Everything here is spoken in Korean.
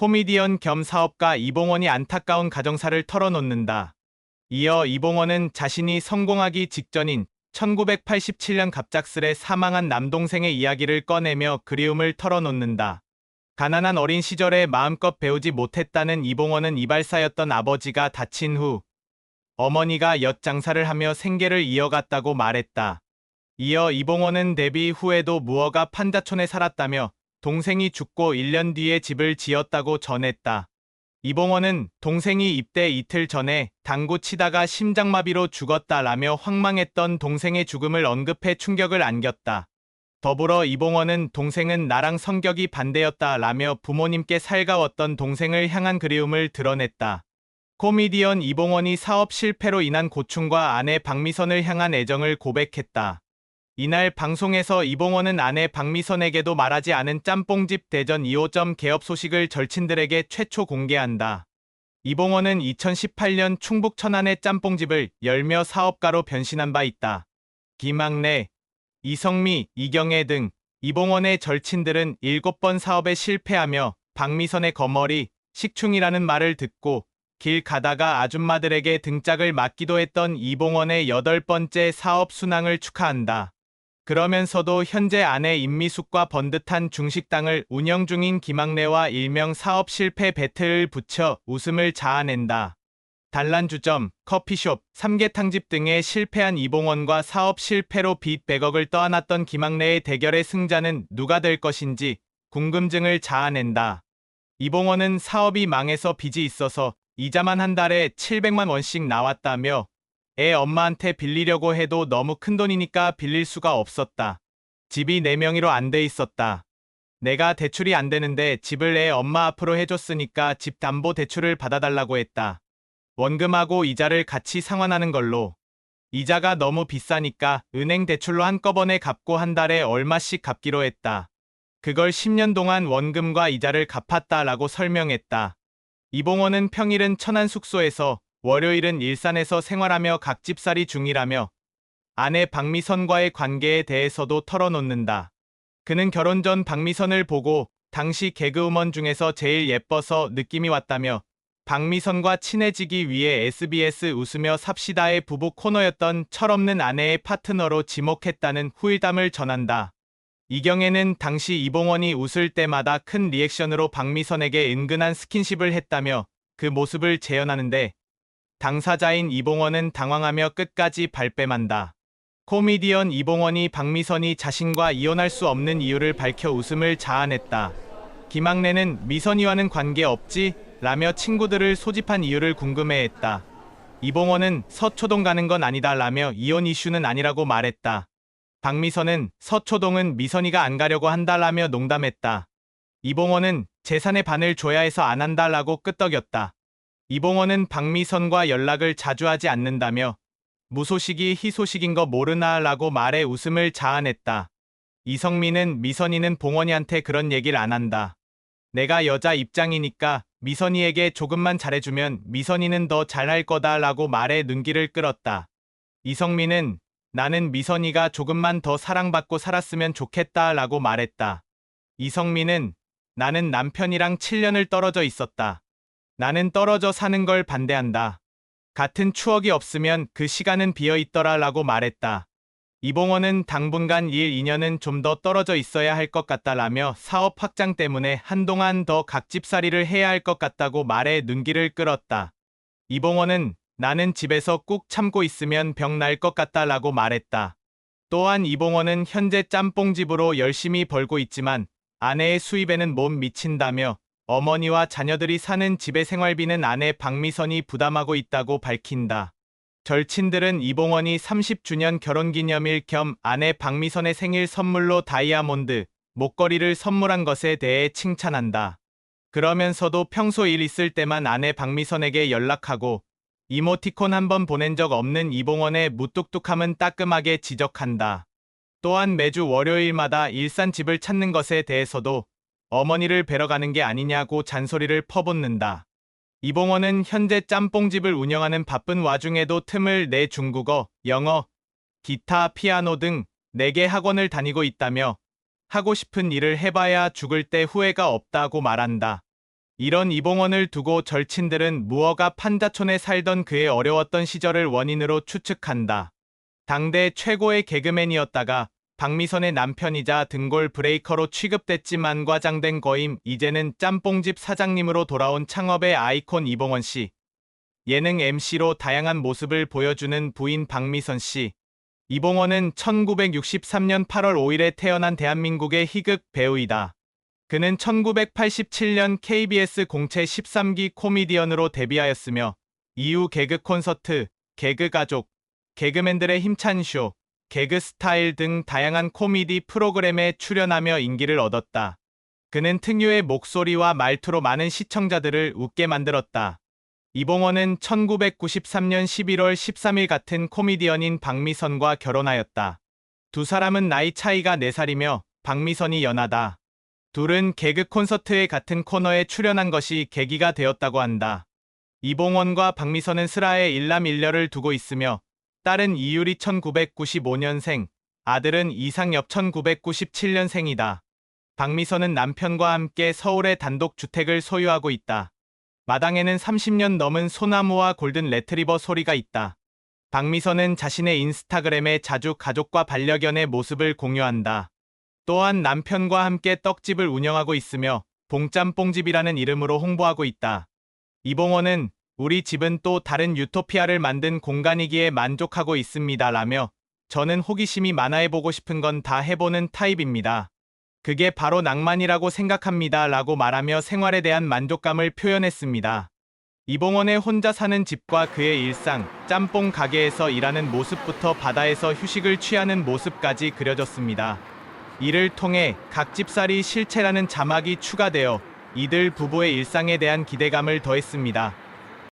코미디언 겸 사업가 이봉원이 안타까운 가정사를 털어놓는다. 이어 이봉원은 자신이 성공하기 직전인 1987년 갑작스레 사망한 남동생의 이야기를 꺼내며 그리움을 털어놓는다. 가난한 어린 시절에 마음껏 배우지 못했다는 이봉원은 이발사였던 아버지가 다친 후 어머니가 엿장사를 하며 생계를 이어갔다고 말했다. 이어 이봉원은 데뷔 후에도 무허가 판자촌에 살았다며 동생이 죽고 1년 뒤에 집을 지었다고 전했다. 이봉원은 동생이 입대 이틀 전에 당구 치다가 심장마비로 죽었다라며 황망했던 동생의 죽음을 언급해 충격을 안겼다. 더불어 이봉원은 동생은 나랑 성격이 반대였다라며 부모님께 살가웠던 동생을 향한 그리움을 드러냈다. 코미디언 이봉원이 사업 실패로 인한 고충과 아내 박미선을 향한 애정을 고백했다. 이날 방송에서 이봉원은 아내 박미선에게도 말하지 않은 짬뽕집 대전 2호점 개업 소식을 절친들에게 최초 공개한다. 이봉원은 2018년 충북 천안의 짬뽕집을 열며 사업가로 변신한 바 있다. 김학래, 이성미, 이경애 등 이봉원의 절친들은 7번 사업에 실패하며 박미선의 거머리, 식충이라는 말을 듣고 길 가다가 아줌마들에게 등짝을 맞기도 했던 이봉원의 여덟 번째 사업 순항을 축하한다. 그러면서도 현재 아내 임미숙과 번듯한 중식당을 운영 중인 김학래와 일명 사업 실패 배틀을 붙여 웃음을 자아낸다. 단란주점, 커피숍, 삼계탕집 등에 실패한 이봉원과 사업 실패로 빚 100억을 떠안았던 김학래의 대결의 승자는 누가 될 것인지 궁금증을 자아낸다. 이봉원은 사업이 망해서 빚이 있어서 이자만 한 달에 700만 원씩 나왔다며 애 엄마한테 빌리려고 해도 너무 큰 돈이니까 빌릴 수가 없었다. 집이 내 명의로 안 돼 있었다. 내가 대출이 안 되는데 집을 애 엄마 앞으로 해줬으니까 집 담보 대출을 받아달라고 했다. 원금하고 이자를 같이 상환하는 걸로. 이자가 너무 비싸니까 은행 대출로 한꺼번에 갚고 한 달에 얼마씩 갚기로 했다. 그걸 10년 동안 원금과 이자를 갚았다라고 설명했다. 이봉원은 평일은 천안 숙소에서 월요일은 일산에서 생활하며 각집살이 중이라며 아내 박미선과의 관계에 대해서도 털어놓는다. 그는 결혼 전 박미선을 보고 당시 개그우먼 중에서 제일 예뻐서 느낌이 왔다며 박미선과 친해지기 위해 SBS 웃으며 삽시다의 부부 코너였던 철없는 아내의 파트너로 지목했다는 후일담을 전한다. 이경애는 당시 이봉원이 웃을 때마다 큰 리액션으로 박미선에게 은근한 스킨십을 했다며 그 모습을 재현하는데 당사자인 이봉원은 당황하며 끝까지 발뺌한다. 코미디언 이봉원이 박미선이 자신과 이혼할 수 없는 이유를 밝혀 웃음을 자아냈다. 김학래는 미선이와는 관계없지? 라며 친구들을 소집한 이유를 궁금해했다. 이봉원은 서초동 가는 건 아니다 라며 이혼 이슈는 아니라고 말했다. 박미선은 서초동은 미선이가 안 가려고 한다 라며 농담했다. 이봉원은 재산의 반을 줘야 해서 안 한다 라고 끄떡였다. 이봉원은 박미선과 연락을 자주 하지 않는다며 무소식이 희소식인 거 모르나라고 말해 웃음을 자아냈다. 이성민은 미선이는 봉원이한테 그런 얘기를 안 한다. 내가 여자 입장이니까 미선이에게 조금만 잘해주면 미선이는 더 잘할 거다라고 말해 눈길을 끌었다. 이성민은 나는 미선이가 조금만 더 사랑받고 살았으면 좋겠다라고 말했다. 이성민은 나는 남편이랑 7년을 떨어져 있었다. 나는 떨어져 사는 걸 반대한다. 같은 추억이 없으면 그 시간은 비어 있더라 라고 말했다. 이봉원은 당분간 일 인연은 좀 더 떨어져 있어야 할 것 같다라며 사업 확장 때문에 한동안 더 각집살이를 해야 할 것 같다고 말해 눈길을 끌었다. 이봉원은 나는 집에서 꾹 참고 있으면 병 날 것 같다라고 말했다. 또한 이봉원은 현재 짬뽕집으로 열심히 벌고 있지만 아내의 수입에는 못 미친다며 어머니와 자녀들이 사는 집의 생활비는 아내 박미선이 부담하고 있다고 밝힌다. 절친들은 이봉원이 30주년 결혼기념일 겸 아내 박미선의 생일 선물로 다이아몬드, 목걸이를 선물한 것에 대해 칭찬한다. 그러면서도 평소 일 있을 때만 아내 박미선에게 연락하고 이모티콘 한 번 보낸 적 없는 이봉원의 무뚝뚝함은 따끔하게 지적한다. 또한 매주 월요일마다 일산 집을 찾는 것에 대해서도 어머니를 뵈러 가는 게 아니냐고 잔소리를 퍼붓는다. 이봉원은 현재 짬뽕집을 운영하는 바쁜 와중에도 틈을 내 중국어, 영어, 기타, 피아노 등 4개 학원을 다니고 있다며 하고 싶은 일을 해봐야 죽을 때 후회가 없다고 말한다. 이런 이봉원을 두고 절친들은 무허가 판자촌에 살던 그의 어려웠던 시절을 원인으로 추측한다. 당대 최고의 개그맨이었다가 박미선의 남편이자 등골 브레이커로 취급됐지만 과장된 거임 이제는 짬뽕집 사장님으로 돌아온 창업의 아이콘 이봉원 씨. 예능 MC로 다양한 모습을 보여주는 부인 박미선 씨. 이봉원은 1963년 8월 5일에 태어난 대한민국의 희극 배우이다. 그는 1987년 KBS 공채 13기 코미디언으로 데뷔하였으며 이후 개그 콘서트, 개그 가족, 개그맨들의 힘찬 쇼, 개그 스타일 등 다양한 코미디 프로그램에 출연하며 인기를 얻었다. 그는 특유의 목소리와 말투로 많은 시청자들을 웃게 만들었다. 이봉원은 1993년 11월 13일 같은 코미디언인 박미선과 결혼하였다. 두 사람은 나이 차이가 4살이며 박미선이 연하다. 둘은 개그 콘서트의 같은 코너에 출연한 것이 계기가 되었다고 한다. 이봉원과 박미선은 슬하에 일남일녀를 두고 있으며 딸은 이유리 1995년생, 아들은 이상엽 1997년생이다. 박미선은 남편과 함께 서울의 단독 주택을 소유하고 있다. 마당에는 30년 넘은 소나무와 골든 레트리버 소리가 있다. 박미선은 자신의 인스타그램에 자주 가족과 반려견의 모습을 공유한다. 또한 남편과 함께 떡집을 운영하고 있으며 봉짬뽕집이라는 이름으로 홍보하고 있다. 이봉원은 우리 집은 또 다른 유토피아를 만든 공간이기에 만족하고 있습니다. 라며 저는 호기심이 많아 해보고 싶은 건 다 해보는 타입입니다. 그게 바로 낭만이라고 생각합니다. 라고 말하며 생활에 대한 만족감을 표현했습니다. 이봉원의 혼자 사는 집과 그의 일상, 짬뽕 가게에서 일하는 모습부터 바다에서 휴식을 취하는 모습까지 그려졌습니다. 이를 통해 각 집살이 실체라는 자막이 추가되어 이들 부부의 일상에 대한 기대감을 더했습니다.